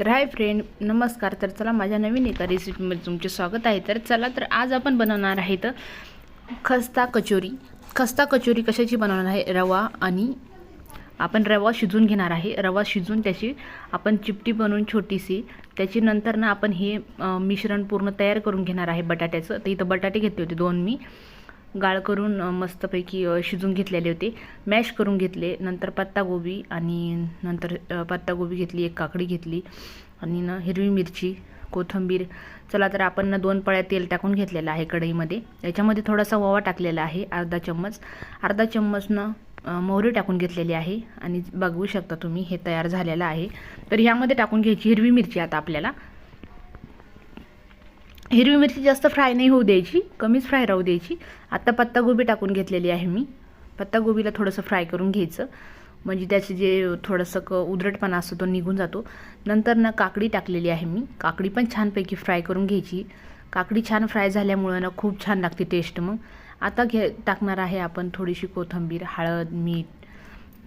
तर hi friend नमस्कार. तर चला माझ्या नवीन एका रेसिपीमध्ये तुमचे स्वागत आहे. तर चला तर आज आपण बनवणार आहे तर खस्ता कचोरी. खस्ता कचोरी कशाची बनवणार आहे? रवा आणि आपण रवा शिजून घेणार आहे. रवा शिजून त्याची आपण चिपटी बनवून छोटीशी त्याची नंतर ना आपण हे मिश्रण पूर्ण तयार करून घेणार आहे बटाट्याचं. तर इथं बटाटे घेतले होते दोन मी. गाळ करून मस्तपैकी शिजून घेतलेले होते. मॅश करून घेतले. नंतर पत्तागोबी आणि नंतर पत्तागोबी घेतली एक काकडी घेतली आणि ना हिरवी मिरची कोथिंबीर. चला तर आपण ना दोन पळ्या तेल टाकून घेतलेलं आहे कढईमध्ये. याच्यामध्ये थोडासा ओवा टाकलेला आहे अर्धा चम्मच. अर्धा चम्मच ना मोहरी टाकून घेतलेली आहे आणि बघू शकता तुम्ही हे तयार झालेलं आहे. तर ह्यामध्ये टाकून घ्यायची हिरवी मिरची आता आपल्याला. हिरवी मिरची जास्त फ्राय नाही होऊ द्यायची कमीच फ्राय राहू द्यायची. आता पत्तागोबी टाकून घेतलेली आहे मी. पत्तागोबीला थोडंसं फ्राय करून घ्यायचं. म्हणजे त्याचे जे थोडंसं क उदरटपणा असतो तो निघून जातो. नंतर ना काकडी टाकलेली आहे मी. काकडी पण छानपैकी फ्राय करून घ्यायची. काकडी छान फ्राय झाल्यामुळं ना खूप छान लागते टेस्ट मग. आता घे टाकणार आहे आपण थोडीशी कोथिंबीर हळद मीठ.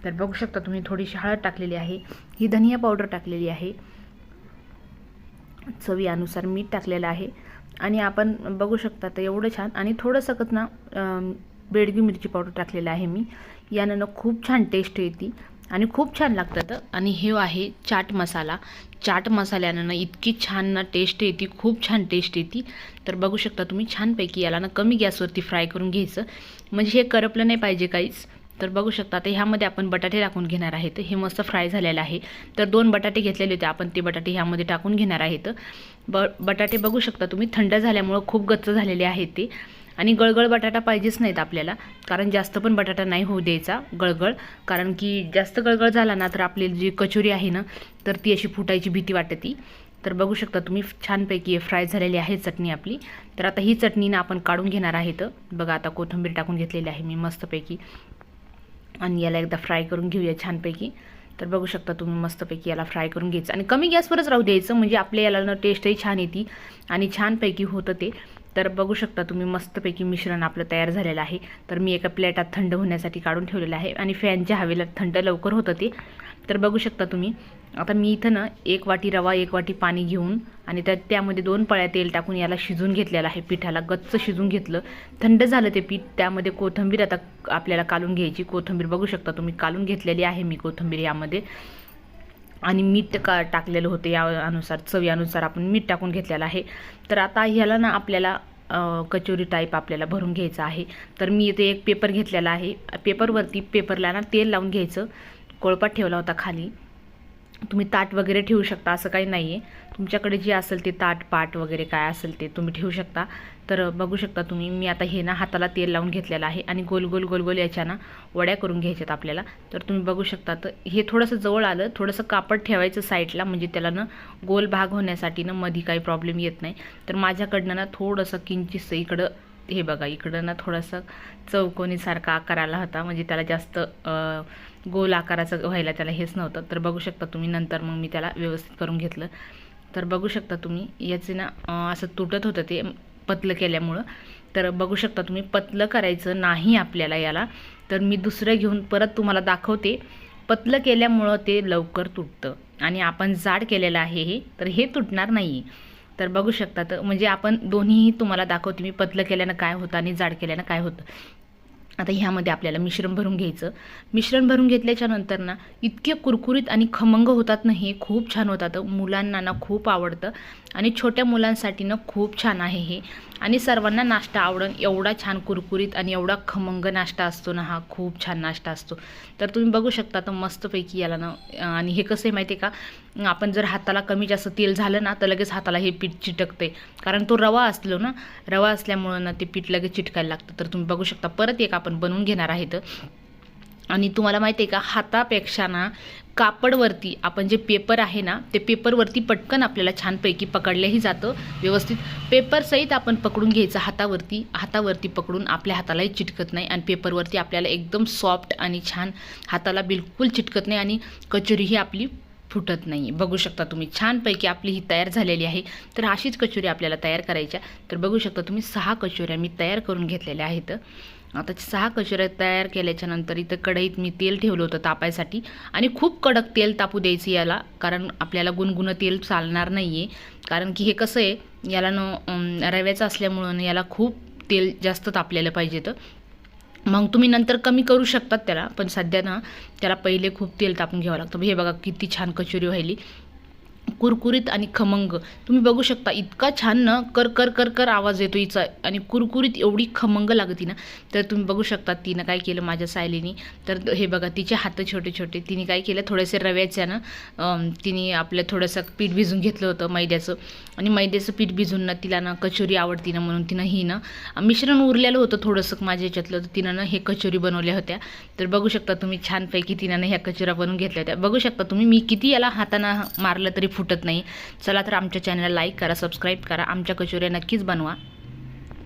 तर बघू शकता तुम्ही थोडीशी हळद टाकलेली आहे. ही धनिया पावडर टाकलेली आहे. चवीनुसार मीठ टाकलेलं आहे. आणि आपण बघू शकता तर एवढं छान. आणि थोडंसं कच ना बेडगी मिरची पावडर टाकलेलं आहे मी. यानं ना खूप छान टेस्ट येते. आणि खूप छान लागतं आणि हे आहे चाट मसाला. चाट मसाल्यानं ना इतकी छान ना टेस्ट येते. खूप छान टेस्ट येते. तर बघू शकता तुम्ही छानपैकी याला ना कमी गॅसवरती फ्राय करून घ्यायचं. म्हणजे हे करपलं नाही पाहिजे काहीच. तर बघू शकता आता ह्यामध्ये आपण बटाटे टाकून घेणार आहेत. हे मस्त फ्राय झालेलं आहे. तर दोन बटाटे घेतलेले होते आपण ते बटाटे ह्यामध्ये टाकून घेणार आहेत. ब बटाटे बघू शकता तुम्ही थंड झाल्यामुळं खूप गच्च झालेले आहेत ते. आणि गळगळ बटाटा पाहिजेच नाहीत आपल्याला कारण जास्त पण बटाटा नाही होऊ द्यायचा गळगळ. कारण की जास्त गळगळ झाला ना तर आपली जी कचोरी आहे ना तर ती अशी फुटायची भीती वाटते ती. तर बघू शकता तुम्ही छानपैकी फ्राय झालेली आहे चटणी आपली. तर आता ही चटणी ना आपण काढून घेणार आहेत. बघा आता कोथिंबीर टाकून घेतलेली आहे मी मस्तपैकी. आणि याला एकदा फ्राय करून घेऊया छानपैकी. तर बघू शकता तुम्ही मस्तपैकी याला फ्राय करून घ्यायचं. आणि कमी गॅसवरच राहू द्यायचं म्हणजे आपल्या याला ना टेस्टही छान येते आणि छानपैकी होतं ते. तर बघू शकता तुम्ही मस्तपैकी मिश्रण आपलं तयार झालेलं आहे. तर मी एका प्लेटात थंड होण्यासाठी काढून ठेवलेलं आहे आणि फॅनच्या हवेला थंड लवकर होतं ते. तर बघू शकता तुम्ही आता मी इथं ना एक वाटी रवा एक वाटी पाणी घेऊन आणि त्यात त्यामध्ये दोन पळ्या तेल टाकून याला शिजून घेतलेलं आहे पिठाला. गच्च शिजून घेतलं. थंड झालं ते पीठ. त्यामध्ये कोथिंबीर आता आपल्याला कालून घ्यायची. कोथिंबीर बघू शकता तुम्ही. कालून घेतलेली आहे मी कोथिंबीर यामध्ये. आणि मीठ का टाकलेलं होतं या अनुसार चवीनुसार आपण मीठ टाकून घेतलेलं आहे. तर आता ह्याला ना आपल्याला कचोरी टाईप आपल्याला भरून घ्यायचं आहे. तर मी इथे एक पेपर घेतलेला आहे. पेपरवरती पेपरला ना तेल लावून घ्यायचं. कोळपात ठेवला होता खाली. तुम्ही ताट वगैरे ठेवू शकता असं काही नाही आहे तुमच्याकडे जे असेल ते ताट पाट वगैरे काय असेल ते तुम्ही ठेवू शकता. तर बघू शकता तुम्ही मी आता हे ना हाताला तेल लावून घेतलेलं आहे आणि गोल गोल गोल गोल याच्या ना वड्या करून घ्यायच्यात आपल्याला. तर तुम्ही बघू शकता तर हे थोडंसं जवळ आलं थोडंसं कापड ठेवायचं साईडला म्हणजे त्याला ना गोल भाग होण्यासाठी ना मधी काही प्रॉब्लेम येत नाही. तर माझ्याकडनं ना थोडंसं किंचितसं इकडं हे बघा इकडं ना थोडंसं चौकोनीसारखा आकार आला होता म्हणजे त्याला जास्त गोल आकाराचं व्हायला त्याला हेच नव्हतं. तर बघू शकता तुम्ही नंतर मग मी त्याला व्यवस्थित करून घेतलं. तर बघू शकता तुम्ही याचे ना असं तुटत होतं ते पतलं केल्यामुळं. तर बघू शकता तुम्ही पतलं करायचं नाही आपल्याला याला. तर मी दुसरं घेऊन परत तुम्हाला दाखवते. पतलं केल्यामुळं ते लवकर तुटतं. आणि आपण जाड केलेलं आहे हे तर हे तुटणार नाही तर बघू शकता तर म्हणजे आपण दोन्हीही तुम्हाला दाखवते मी पतलं केल्यानं काय होतं आणि जाड केल्यानं काय होतं. आता ह्यामध्ये आपल्याला मिश्रण भरून घ्यायचं. मिश्रण भरून घेतल्याच्या नंतर ना इतके कुरकुरीत आणि खमंग होतात ना हे खूप छान होतात. मुलांना ना खूप आवडतं. आणि छोट्या मुलांसाठी ना खूप छान आहे हे. आणि सर्वांना नाश्ता आवडेल एवढा छान कुरकुरीत आणि एवढा खमंग नाश्ता असतो ना हा खूप छान नाश्ता असतो. तर तुम्ही बघू शकता तर मस्तपैकी याला ना आणि हे कसं आहे माहिती आहे का? आपण जर हाताला कमी जास्त तेल झालं ना तर लगेच हाताला हे पीठ चिटकते. कारण तो रवा असलो ना रवा असल्यामुळं ना ते पीठ लगेच चिटकायला लागतं. तर तुम्ही बघू शकता. परत एक आपण बनवून घेणार आहेत. आणि तुम्हाला माहिती आहे का हातापेक्षा ना कापडवरती आपण जे पेपर आहे ना ते पेपरवरती पटकन आपल्याला छानपैकी पकडलंही जातं. व्यवस्थित पेपरसहित आपण पकडून घ्यायचं हातावरती. हातावरती पकडून आपल्या हातालाही चिटकत नाही आणि पेपरवरती आपल्याला एकदम सॉफ्ट आणि छान हाताला बिलकुल चिटकत नाही आणि कचोरीही आपली फुटत नाही. बघू शकता तुम्ही छानपैकी आपली ही तयार झालेली आहे. तर अशीच कचोरी आपल्याला तयार करायच्या. तर बघू शकता तुम्ही सहा कचोऱ्या मी तयार करून घेतलेल्या आहेत. आता सहा कचऱ्या तयार केल्याच्यानंतर इथं कढईत मी तेल ठेवलं होतं तापायसाठी. आणि खूप कडक तेल तापू द्यायचं याला कारण आपल्याला गुणगुणं तेल चालणार नाही आहे कारण की हे कसं आहे याला न रव्याचं असल्यामुळं याला खूप तेल जास्त तापलेलं पाहिजे तर मग तुम्ही नंतर कमी करू शकतात त्याला पण सध्या ना त्याला पहिले खूप तेल तापून घ्यावं लागतं. हे बघा किती छान कचोरी व्हायली. कुरकुरीत आणि खमंग. तुम्ही बघू शकता इतका छान ना कर कर कर कर आवाज येतो हिचा. आणि कुरकुरीत एवढी खमंग लागती ना तर तुम्ही बघू शकता तिनं काय केलं माझ्या सायलीनी. तर हे बघा तिचे हात छोटे छोटे. तिने काय केलं थोडेसे रव्याच्या ना तिने आपलं थोडंसं पीठ भिजून घेतलं होतं मैद्याचं. आणि मैद्याचं पीठ भिजून ना तिला ना कचोरी आवडती ना म्हणून तिनं ही ना मिश्रण उरलेलं होतं थोडंसं माझ्या याच्यातलं तर तिनं ना हे कचोरी बनवल्या होत्या. तर बघू शकता तुम्ही छानपैकी तिनं ना ह्या कचोऱ्या बनवून घेतल्या होत्या. बघू शकता तुम्ही मी किती याला हातानं मारलं तरी फुटत नाही. चला तर आमच्या चॅनलला लाईक करा सबस्क्राईब करा. आमच्या कचोऱ्या नक्कीच बनवा.